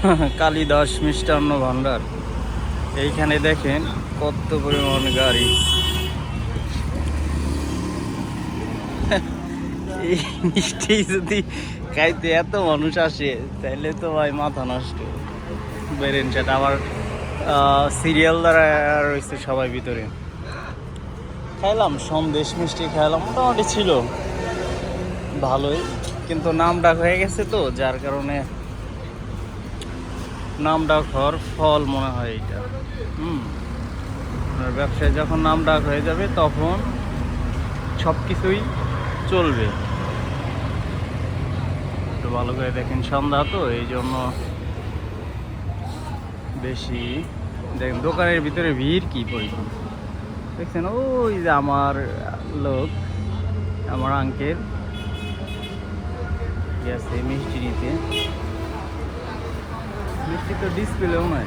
কালিদাস মিষ্টান্ন ভান্ডার এইখানে দেখেন কত পরিমাণ গাড়ি। মিষ্টি যদি খাইতে এত মানুষ আসে তাহলে তো ভাই মাথা নষ্ট। বেরেন সেটা আবার সিরিয়াল দ্বারা রয়েছে সবাই ভিতরে। খাইলাম, সন্দেশ মিষ্টি খাইলাম, মোটামুটি ছিল। ভালোই, কিন্তু নাম ডাক হয়ে গেছে তো, যার কারণে নাম ডাক হওয়ার ফল মনে হয় এইটা। হুম। আর ব্যবসায় যখন নাম ডাক হয়ে যাবে, তখন সব কিছুই চলবে। একটু ভালো করে দেখেন সন্ধ্যা তো, এই জন্য বেশি দেখেন, দোকানের ভিতরে ভিড় কি পরিমাণ? দেখছেন, ওই যে আমার লোক, আমার আঙ্কেল গেছে মিষ্টি নিতে। মিষ্টি তো ডিসপ্লেও নাই